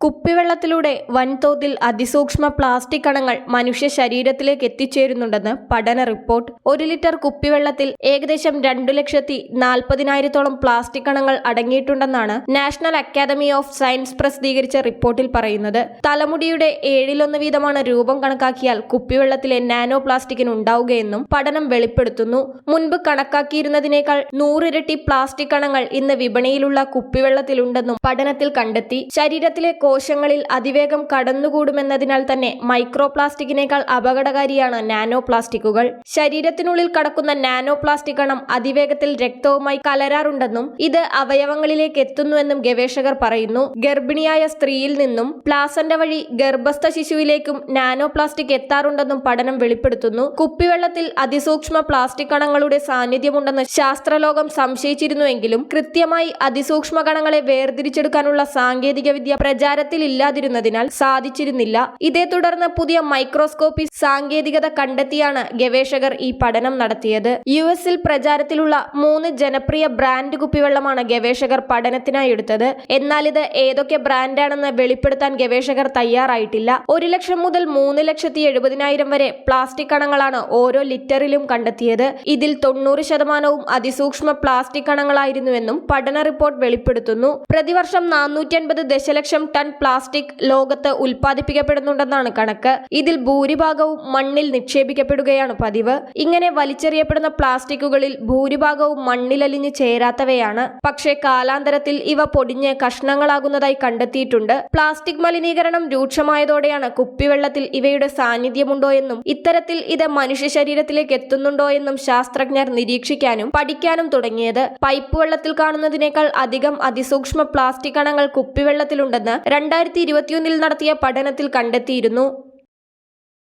കുപ്പിവെള്ളത്തിലൂടെ വൻതോതിൽ അതിസൂക്ഷ്മ പ്ലാസ്റ്റിക് കണങ്ങൾ മനുഷ്യ ശരീരത്തിലേക്ക് എത്തിച്ചേരുന്നുണ്ടെന്ന് പഠന റിപ്പോർട്ട്. ഒരു ലിറ്റർ കുപ്പിവെള്ളത്തിൽ ഏകദേശം രണ്ടു ലക്ഷത്തി നാൽപ്പതിനായിരത്തോളം പ്ലാസ്റ്റിക് കണങ്ങൾ അടങ്ങിയിട്ടുണ്ടെന്നാണ് നാഷണൽ അക്കാദമി ഓഫ് സയൻസ് പ്രസിദ്ധീകരിച്ച റിപ്പോർട്ടിൽ പറയുന്നത്. തലമുടിയുടെ ഏഴിലൊന്ന് വീതമാണ് രൂപം കണക്കാക്കിയാൽ കുപ്പിവെള്ളത്തിലെ നാനോ പ്ലാസ്റ്റിക്കിന് ഉണ്ടാവുകയെന്നും പഠനം വെളിപ്പെടുത്തുന്നു. മുൻപ് കണക്കാക്കിയിരുന്നതിനേക്കാൾ നൂറിരട്ടി പ്ലാസ്റ്റിക് കണങ്ങൾ ഇന്ന് വിപണിയിലുള്ള കുപ്പിവെള്ളത്തിലുണ്ടെന്നും പഠനത്തിൽ കണ്ടെത്തി. ശരീരത്തിലെ കോശങ്ങളിൽ അതിവേഗം കടന്നുകൂടുമെന്നതിനാൽ തന്നെ മൈക്രോ പ്ലാസ്റ്റിക്കിനേക്കാൾ അപകടകാരിയാണ് നാനോ പ്ലാസ്റ്റിക്കുകൾ ശരീരത്തിനുള്ളിൽ കടക്കുന്ന നാനോ പ്ലാസ്റ്റിക് കണം അതിവേഗത്തിൽ രക്തവുമായി കലരാറുണ്ടെന്നും ഇത് അവയവങ്ങളിലേക്ക് എത്തുന്നുവെന്നും ഗവേഷകർ പറയുന്നു. ഗർഭിണിയായ സ്ത്രീയിൽ നിന്നും പ്ലാസന്റ വഴി ഗർഭസ്ഥ ശിശുവിലേക്കും നാനോ പ്ലാസ്റ്റിക് എത്താറുണ്ടെന്നും പഠനം വെളിപ്പെടുത്തുന്നു. കുപ്പിവെള്ളത്തിൽ അതിസൂക്ഷ്മ പ്ലാസ്റ്റിക് കണങ്ങളുടെ സാന്നിധ്യമുണ്ടെന്ന് ശാസ്ത്രലോകം സംശയിച്ചിരുന്നുവെങ്കിലും കൃത്യമായി അതിസൂക്ഷ്മ കണങ്ങളെ വേർതിരിച്ചെടുക്കാനുള്ള സാങ്കേതികവിദ്യ പ്രചാരത്തിലില്ലാതിരുന്നതിനാൽ സാധിച്ചിരുന്നില്ല. ഇതേ തുടർന്ന് പുതിയ മൈക്രോസ്കോപ്പി സാങ്കേതികത കണ്ടെത്തിയാണ് ഗവേഷകർ ഈ പഠനം നടത്തിയത്. യു എസിൽ പ്രചാരത്തിലുള്ള മൂന്ന് ജനപ്രിയ ബ്രാൻഡ് കുപ്പിവെള്ളമാണ് ഗവേഷകർ പഠനത്തിനായി എടുത്തത്. എന്നാൽ ഇത് ഏതൊക്കെ ബ്രാൻഡാണെന്ന് വെളിപ്പെടുത്താൻ ഗവേഷകർ തയ്യാറായിട്ടില്ല. ഒരു ലക്ഷം മുതൽ മൂന്ന് ലക്ഷത്തി എഴുപതിനായിരം വരെ പ്ലാസ്റ്റിക് കണങ്ങളാണ് ഓരോ ലിറ്ററിലും കണ്ടെത്തിയത്. ഇതിൽ തൊണ്ണൂറ് ശതമാനവും അതിസൂക്ഷ്മ പ്ലാസ്റ്റിക് കണങ്ങളായിരുന്നുവെന്നും പഠന റിപ്പോർട്ട് വെളിപ്പെടുത്തുന്നു. പ്രതിവർഷം നാനൂറ്റി അൻപത് ദശലക്ഷം ടൺ പ്ലാസ്റ്റിക് ലോകത്ത് ഉൽപ്പാദിപ്പിക്കപ്പെടുന്നുണ്ടെന്നാണ് കണക്ക്. ഇതിൽ ഭൂരിഭാഗവും മണ്ണിൽ നിക്ഷേപിക്കപ്പെടുകയാണ് പതിവ്. ഇങ്ങനെ വലിച്ചെറിയപ്പെടുന്ന പ്ലാസ്റ്റിക്കുകളിൽ ഭൂരിഭാഗവും മണ്ണിലലിഞ്ഞ് ചേരാത്തവയാണ്. പക്ഷേ കാലാന്തരത്തിൽ ഇവ പൊടിഞ്ഞ് കഷ്ണങ്ങളാകുന്നതായി കണ്ടെത്തിയിട്ടുണ്ട്. പ്ലാസ്റ്റിക് മലിനീകരണം രൂക്ഷമായതോടെയാണ് കുപ്പിവെള്ളത്തിൽ ഇവയുടെ സാന്നിധ്യമുണ്ടോ എന്നും ഇത്തരത്തിൽ ഇത് മനുഷ്യ ശരീരത്തിലേക്ക് എത്തുന്നുണ്ടോ എന്നും ശാസ്ത്രജ്ഞർ നിരീക്ഷിക്കാനും പഠിക്കാനും തുടങ്ങിയത്. പൈപ്പ് വെള്ളത്തിൽ കാണുന്നതിനേക്കാൾ അധികം അതിസൂക്ഷ്മ പ്ലാസ്റ്റിക് കണങ്ങൾ കുപ്പിവെള്ളത്തിലുണ്ടെന്ന് രണ്ടായിരത്തി ഇരുപത്തിയൊന്നിൽ നടത്തിയ പഠനത്തിൽ കണ്ടെത്തിയിരുന്നു.